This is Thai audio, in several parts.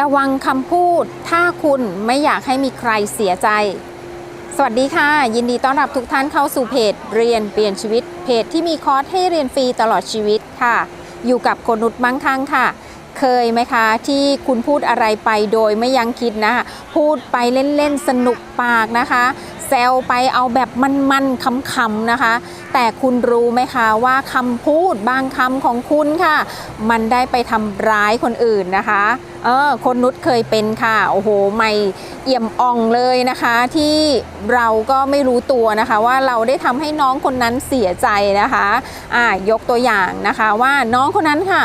ระวังคำพูด ถ้าคุณไม่อยากให้มีใครเสียใจ สวัสดีค่ะ ยินดีต้อนรับทุกท่านเข้าสู่เพจ เรียนเปลี่ยนชีวิต เพจที่มีคอร์สให้เรียนฟรีตลอดชีวิตค่ะ อยู่กับคนนุชมั่งคั่งค่ะ เคยไหมคะ ที่คุณพูดอะไรไปโดยไม่ยังคิดนะคะพูดไปเล่นๆสนุกปากนะคะ แซวไปเอาแบบมันๆคำๆนะคะ แต่คุณรู้ไหมคะว่าคำพูดบางคำของคุณค่ะ มันได้ไปทำร้ายคนอื่นนะคะเออคนนุชเคยเป็นค่ะ โอ้โห ไม่เอี่ยมอ่องเลยนะคะ ที่เราก็ไม่รู้ตัวนะคะ ว่าเราได้ทำให้น้องคนนั้นเสียใจนะคะอ่ายกตัวอย่างนะคะว่าน้องคนนั้นค่ะ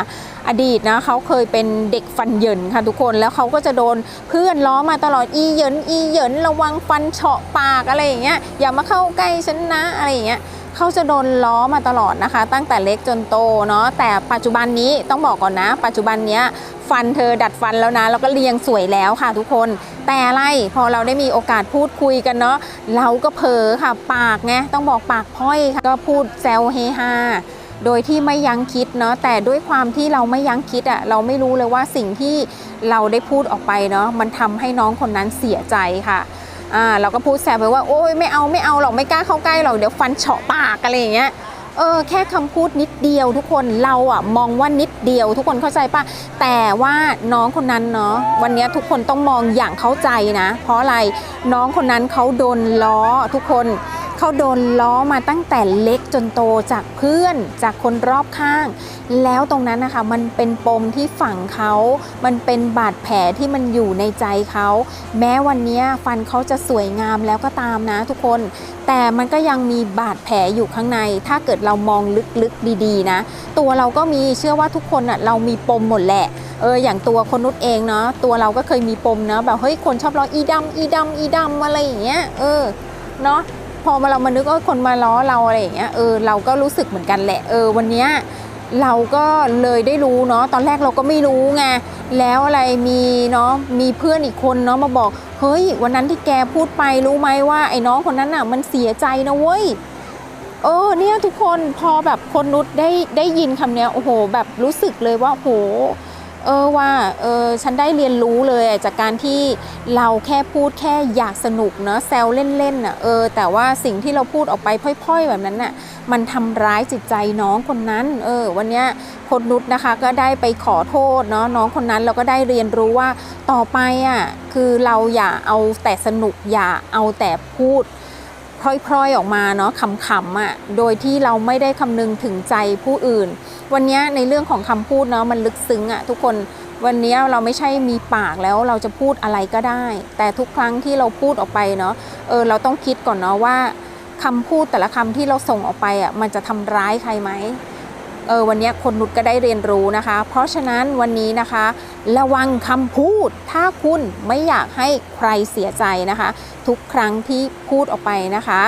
อดีตนะเขาเคยเป็นเด็กฟันเหยินค่ะทุกคนแล้วเขาก็จะโดนเพื่อนล้อมาตลอดอีเหยินอีเหยินระวังฟันเฉาะปากอะไรอย่างเงี้ยอย่ามาเข้าใกล้ฉันนะอะไรอย่างเงี้ย เขาจะโดนล้อมาตลอดนะคะ ตั้งแต่เล็กจนโตเนาะแต่ปัจจุบันนี้ต้องบอกก่อนนะ ปัจจุบันเนี้ยฟันเธอดัดฟันแล้วนะแล้วก็เรียงสวยแล้วค่ะทุกคน แต่อะไรพอเราได้มีโอกาสพูดคุยกันเนาะเราก็เผลอค่ะปากไงต้องบอกปากพร่อยค่ะก็พูดแซวเฮฮาโดยที่ไม่ยั้งคิดเนาะแต่ด้วยความที่เราไม่ยั้งคิดอะ่ะเราไม่รู้เลยว่าสิ่งที่เราได้พูดออกไปเนาะมันทำให้น้องคนนั้นเสียใจค่ะ อ่าเราก็พูดแซวไปว่าโอ้ยไม่เอาไม่เอาหรอกไม่กล้าเข้าใกล้หรอกเดี๋ยวฟันเฉาะปากอะไรอย่างเงี้ยเออแค่คำพูดนิดเดียวทุกคนเราอะมองว่านิดเดียวทุกคนเข้าใจปะแต่ว่าน้องคนนั้นเนาะวันนี้ทุกคนต้องมองอย่างเข้าใจนะ เพราะอะไรน้องคนนั้นเขาโดนล้อทุกคนเขาโดนล้อมาตั้งแต่เล็กจนโตจากเพื่อนจากคนรอบข้าง แล้วตรงนั้นนะคะมันเป็นปมที่ฝังเขา มันเป็นบาดแผลที่มันอยู่ในใจเขา แม้วันนี้ฟันเขาจะสวยงามแล้วก็ตามนะทุกคน แต่มันก็ยังมีบาดแผลอยู่ข้างใน ถ้าเกิดเรามองลึกๆดีๆนะ ตัวเราก็มีเชื่อว่าทุกคนอะเรามีปมหมดแหละเอออย่างตัวคนนุชเองเนาะตัวเราก็เคยมีปมเนาะแบบเฮ้ยคนชอบล้ออีดำอีดำอีดำอะไรอย่างเงี้ยเออเนาะ อมาเรามานึกว่าคนมาล้อเราอะไรอย่างเงี้ยเออเราก็รู้สึกเหมือนกันแหละเออวันเนี้ยเราก็เลยได้รู้เนาะตอนแรกเราก็ไม่รู้ไงแล้วอะไรมีเนาะมีเพื่อนอีกคนเนาะมาบอก เฮ้ย วันนั้นที่แกพูดไปรู้ไหมว่าไอ้น้องคนนั้นน่ะมันเสียใจนะเว้ยเออเนี่ยทุกคนพอแบบคนนุชได้ได้ยินคำเนี้ยโอ้โห แบบรู้สึกเลยว่าโห เออว่าเออฉันได้เรียนรู้เลยจากการที่เราแค่พูดแค่อยากสนุกเนาะแซวเล่นๆน่ะเออแต่ว่าสิ่งที่เราพูดออกไปพ่อย ๆ แบบนั้นน่ะมันทำร้ายจิตใจน้องคนนั้นเออวันเนี้ยคนนุชนะคะก็ได้ไปขอโทษเนาะน้องคนนั้นเราก็ได้เรียนรู้ว่าต่อไปอะคือเราอย่าเอาแต่สนุกอย่าเอาแต่พูด พร่อยๆออกมาเนาะขำๆอะโดยที่เราไม่ได้คำนึงถึงใจผู้อื่น วันนี้ในเรื่องของคำพูดเนาะมันลึกซึ้งอะทุกคนวันนี้เราไม่ใช่มีปากแล้วเราจะพูดอะไรก็ได้ แต่ทุกครั้งที่เราพูดออกไปเนาะเออเราต้องคิดก่อนเนาะว่าคำพูดแต่ละคำที่เราส่งออกไปอะมันจะทำร้ายใครไหม เออวันนี้คนนุชก็ได้เรียนรู้นะคะ เพราะฉะนั้นวันนี้นะคะ ระวังคำพูด ถ้าคุณไม่อยากให้ใครเสียใจนะคะ ทุกครั้งที่พูดออกไปนะคะ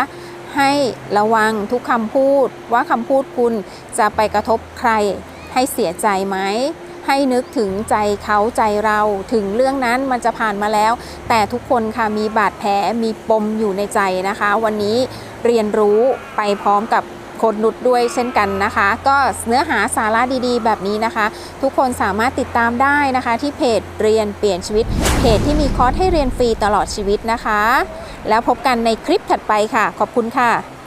ให้ระวังทุกคำพูดว่าคำพูดคุณจะไปกระทบใครให้เสียใจไหมให้นึกถึงใจเขาใจเราถึงเรื่องนั้นมันจะผ่านมาแล้ว แต่ทุกคนค่ะมีบาดแผลมีปมอยู่ในใจนะคะ วันนี้เรียนรู้ไปพร้อมกับ คนนุดด้วยเช่นกันนะคะ ก็เนื้อหาสาระดีๆ แบบนี้นะคะ ทุกคนสามารถติดตามได้นะคะ ที่เพจเรียนเปลี่ยนชีวิต เพจที่มีคอร์สให้เรียนฟรีตลอดชีวิตนะคะ แล้วพบกันในคลิปถัดไปค่ะ ขอบคุณค่ะ